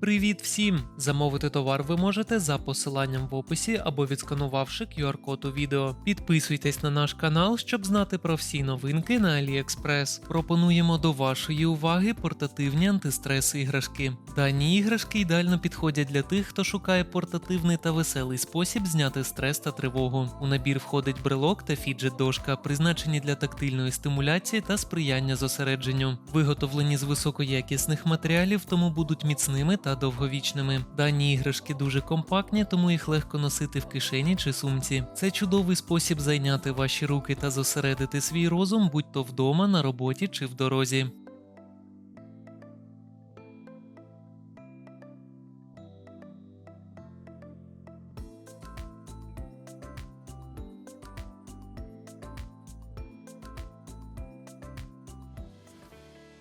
Привіт всім! Замовити товар ви можете за посиланням в описі або відсканувавши QR-код у відео. Підписуйтесь на наш канал, щоб знати про всі новинки на AliExpress. Пропонуємо до вашої уваги портативні антистрес іграшки. Дані іграшки ідеально підходять для тих, хто шукає портативний та веселий спосіб зняти стрес та тривогу. У набір входить брелок та фіджет-дошка, призначені для тактильної стимуляції та сприяння зосередженню. Виготовлені з високоякісних матеріалів, тому будуть міцними та довговічними. Дані іграшки дуже компактні, тому їх легко носити в кишені чи сумці. Це чудовий спосіб зайняти ваші руки та зосередити свій розум, будь то вдома, на роботі чи в дорозі.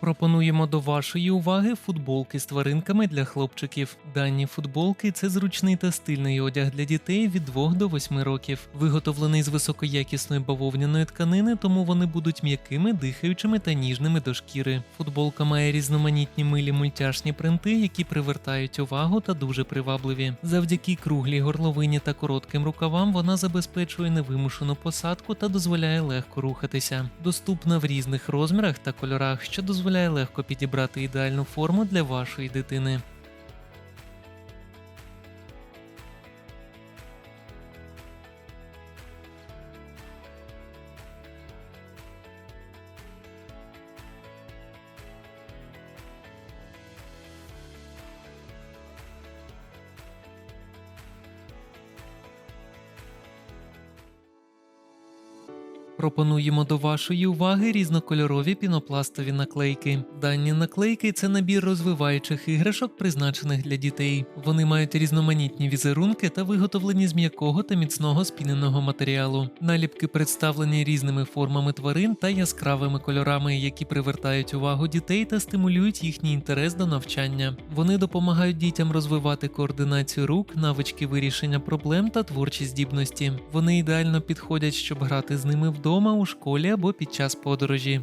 Пропонуємо до вашої уваги футболки з тваринками для хлопчиків. Дані футболки це зручний та стильний одяг для дітей від 2 до 8 років. Виготовлений з високоякісної бавовняної тканини, тому вони будуть м'якими, дихаючими та ніжними до шкіри. Футболка має різноманітні милі мультяшні принти, які привертають увагу та дуже привабливі. Завдяки круглій горловині та коротким рукавам вона забезпечує невимушену посадку та дозволяє легко рухатися. Доступна в різних розмірах та кольорах, що дозволяє легко підібрати ідеальну форму для вашої дитини. Пропонуємо до вашої уваги різнокольорові пінопластові наклейки. Дані наклейки це набір розвиваючих іграшок, призначених для дітей. Вони мають різноманітні візерунки та виготовлені з м'якого та міцного спіненого матеріалу. Наліпки представлені різними формами тварин та яскравими кольорами, які привертають увагу дітей та стимулюють їхній інтерес до навчання. Вони допомагають дітям розвивати координацію рук, навички вирішення проблем та творчі здібності. Вони ідеально підходять, щоб грати з ними вдома, у школі або під час подорожі.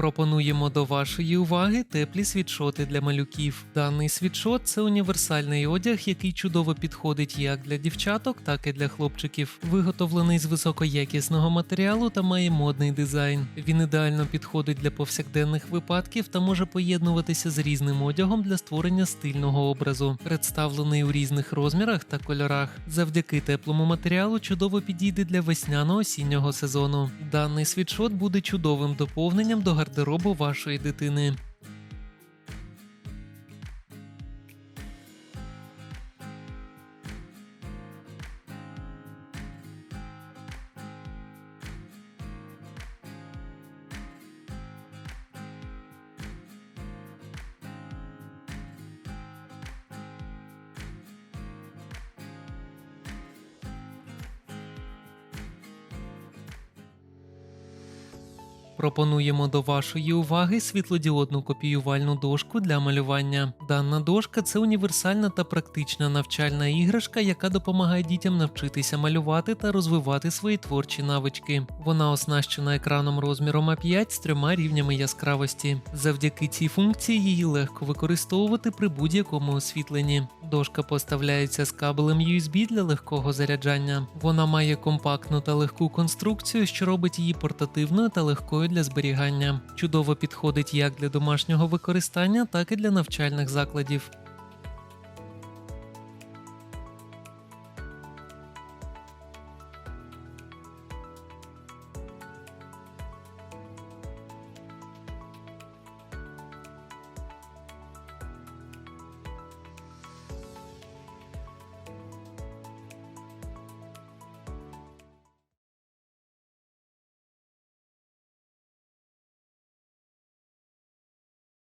Пропонуємо до вашої уваги теплі світшоти для малюків. Даний світшот це універсальний одяг, який чудово підходить як для дівчаток, так і для хлопчиків. Виготовлений з високоякісного матеріалу та має модний дизайн. Він ідеально підходить для повсякденних випадків та може поєднуватися з різним одягом для створення стильного образу. Представлений у різних розмірах та кольорах. Завдяки теплому матеріалу чудово підійде для весняно-осіннього сезону. Даний світшот буде чудовим доповненням до гардеробу вашої дитини. Пропонуємо до вашої уваги світлодіодну копіювальну дошку для малювання. Дана дошка це універсальна та практична навчальна іграшка, яка допомагає дітям навчитися малювати та розвивати свої творчі навички. Вона оснащена екраном розміром А5 з трьома рівнями яскравості. Завдяки цій функції її легко використовувати при будь-якому освітленні. Дошка поставляється з кабелем USB для легкого заряджання. Вона має компактну та легку конструкцію, що робить її портативною та легкою для зберігання. Чудово підходить як для домашнього використання, так і для навчальних закладів.